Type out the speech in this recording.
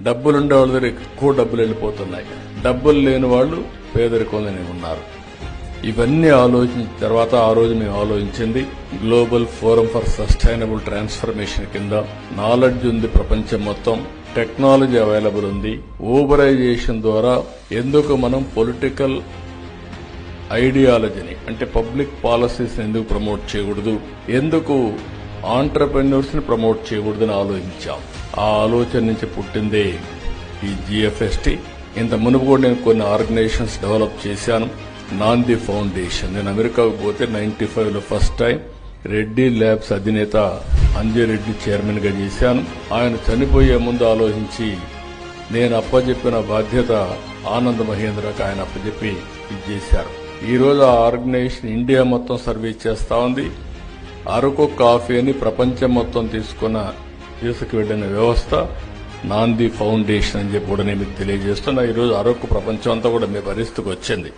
డబ్బులుండే వాళ్ళ దగ్గర ఎక్కువ డబ్బులు వెళ్ళిపోతున్నాయి. డబ్బులు లేని వాళ్ళు పేదరికంలోనే ఉన్నారు. ఇవన్నీ ఆలోచించిన తర్వాత ఆ రోజు మేము ఆలోచించింది global forum for sustainable transformation కింద నాలెడ్జ్ ఉంది ప్రపంచం మొత్తం టెక్నాలజీ అవైలబుల్ ఉంది ఊబరైజేషన్ ద్వారా ఎందుకు మనం పొలిటికల్ ఐడియాలజీని అంటే పబ్లిక్ పాలసీస్ ఎందుకు ప్రమోట్ చేయకూడదు ఎందుకు ఆంటర్ప్రెన్యూర్స్ని ప్రమోట్ చేయకూడదని ఆలోచించాం. ఆ ఆలోచన నుంచి పుట్టిందే ఈ జిఎఫ్ఎస్టి ఇంత మునుపు కూడా నేను కొన్ని ఆర్గనైజేషన్స్ డెవలప్ చేశాను. నాంది ఫౌండేషన్. నేను అమెరికాకు పోతే నైన్టీ ఫైవ్లో ఫస్ట్ టైం రెడ్డి ల్యాబ్స్ అధినేత అంజిరెడ్డి చైర్మన్గా చేశాను. ఆయన చనిపోయే ముందు ఆలోచించి నేను అప్పచెప్పిన బాధ్యత ఆనంద్ మహేంద్రకు ఆయన అప్పచెప్పి ఇది చేశారు. ఈ రోజు ఆ ఆర్గనైజేషన్ ఇండియా మొత్తం సర్వీస్ చేస్తా ఉంది. అరకు కాఫీని ప్రపంచం మొత్తం తీసుకున్న తీసుకువెళ్ళిన వ్యవస్థ నాంది ఫౌండేషన్ అని చెప్పి కూడా నేను మీకు తెలియజేస్తున్నా. ఈరోజు అరకు ప్రపంచం అంతా కూడా మీ పరిస్థితికి వచ్చింది.